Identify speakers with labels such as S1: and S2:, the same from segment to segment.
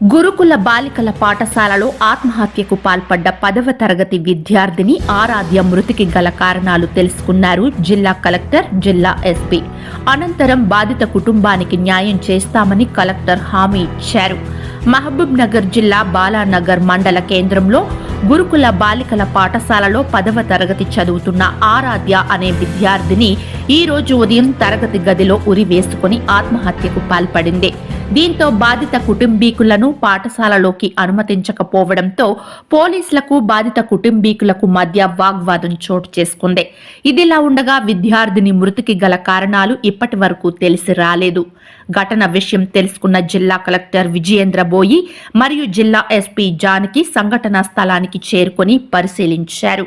S1: గురుకుల బాలికల పాఠశాలలో ఆత్మహత్యకు పాల్పడ్డ పదవ తరగతి విద్యార్థిని ఆరాధ్య మృతికి గల కారణాలు తెలుసుకున్నారు జిల్లా కలెక్టర్ జిల్లా ఎస్పీ. అనంతరం బాధిత కుటుంబానికి న్యాయం చేస్తామని కలెక్టర్ హామీ ఇచ్చారు. మహబూబ్ నగర్ జిల్లా బాలానగర్ మండల కేంద్రంలో గురుకుల బాలికల పాఠశాలలో పదవ తరగతి చదువుతున్న ఆరాధ్య అనే విద్యార్థిని ఈ రోజు ఉదయం తరగతి గదిలో ఉరి వేసుకుని ఆత్మహత్యకు పాల్పడింది. దీంతో బాధిత కుటుంబీకులను పాఠశాలలోకి అనుమతించకపోవడంతో పోలీసులకు బాధిత కుటుంబీకులకు మధ్య వాగ్వాదం చోటు చేసుకుంది. ఇదిలా ఉండగా విద్యార్థిని మృతికి గల కారణాలు ఇప్పటి వరకు తెలిసి రాలేదు. ఘటన విషయం తెలుసుకున్న జిల్లా కలెక్టర్ విజయేంద్ర బోయి మరియు జిల్లా ఎస్పీ జానకి సంఘటనా స్థలానికి చేరుకొని పరిశీలించారు.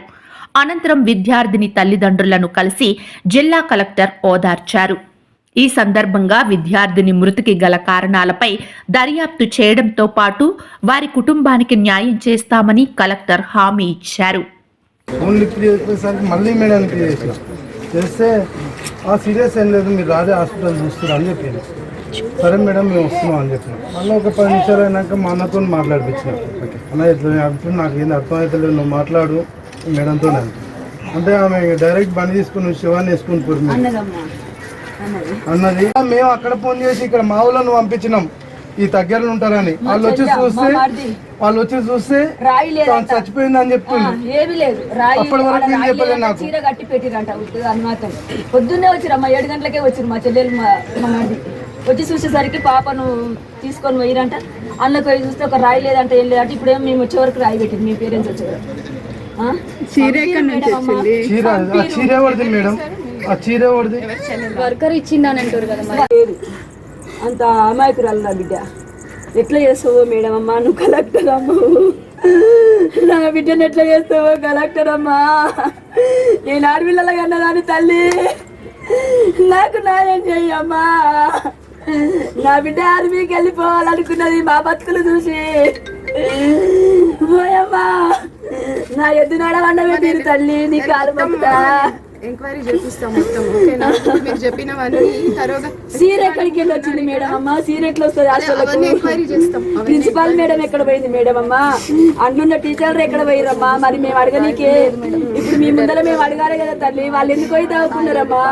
S1: అనంతరం విద్యార్థిని తల్లిదండ్రులను కలిసి జిల్లా కలెక్టర్ ఓదార్చారు. ఈ సందర్భంగా విద్యార్థిని మృతికి గల కారణాలపై దర్యాప్తు చేయడంతో పాటు వారి కుటుంబానికి న్యాయం చేస్తామని కలెక్టర్ హామీ ఇచ్చారు.
S2: మళ్ళీ చేస్తే ఆ సీరియస్ ఏం లేదు మీరు రాజా హాస్పిటల్ చూస్తున్నారు అని సరే మేడం మేము వస్తున్నాం అని చెప్పిన. మళ్ళీ ఒక పది నిమిషాలు అయినాక మా అన్నతో మాట్లాడిపించిన. అన్న ఇట్లా అప్పుడు నాకు ఏంది అర్థమవుతలేదు నువ్వు మాట్లాడు మేడంతో అంటే ఆమె డైరెక్ట్ బండి తీసుకుని శివాన్ని వేసుకుని పోరు అన్నది. మేము అక్కడ ఫోన్ చేసి ఇక్కడ మా ఊళ్ళో పంపించినాం. ఈ దగ్గరలో ఉంటారని. వాళ్ళు వచ్చి చూస్తే వాళ్ళు వచ్చి చూస్తే
S3: రాయి లేదు
S2: తాను చచ్చిపోయింది అని చెప్తుంది
S3: ఏమీ లేదు. రాయి. చీర కట్టి పెట్టిరంట ఉత్తగా అనుమాతం పొద్దున్నే వచ్చిరమ్మా ఏడు గంటలకే వచ్చిరు మా చెల్లెలు మా వచ్చి చూసేసరికి పాపను తీసుకొని పోయిరంట. అందులోకి పోయి చూస్తే ఒక రాయి లేదంట ఏం లేదంటే. ఇప్పుడు ఏం మేము వచ్చే వరకు రాయి పెట్టింది. మీ పేరెంట్స్ వచ్చే వరకు. ఆ? మేడం అమ్మ.
S2: చీర చీర మేడం? చీర
S3: వర్కర్ ఇచ్చిందని అంటారు కదా లేదు. అంత అమాయకురాలు నా బిడ్డ. ఎట్లా చేస్తావో మేడం అమ్మా నువ్వు కలెక్టర్ అమ్మవు నా బిడ్డను ఎట్లా చేస్తావో కలెక్టర్ అమ్మా. నేను ఆడపిల్లల కన్నదాని తల్లి. నాకు న్యాయం చెయ్యమ్మా నా బిడ్డ ఆర్మీకి వెళ్ళిపోవాలనుకున్నది మా బతుకులు చూసి. పోయమ్మా నా ఎద్దు నడవన్నవే మీరు తల్లి నీ కాలు
S4: ఎంక్వైరీ చేపిస్తాం మొత్తం ఓకేనా? మీరు చెప్పినవన్నీ
S3: సీర ఎక్కడికి వెళ్ళి వచ్చింది మేడం అమ్మ? సీర ఎట్లా వస్తుంది
S4: ఎంక్వైరీ చేస్తాం.
S3: ప్రిన్సిపాల్ మేడం ఎక్కడ పోయింది మేడం అమ్మ? అండ్లున్న టీచర్లు ఎక్కడ పోయిరమ్మా? మరి మేము అడగనీకే. ఇప్పుడు మీ ముందర మేము అడగాలి కదా తల్లి. వాళ్ళు ఎందుకు పోయి తాగుతున్నారమ్మా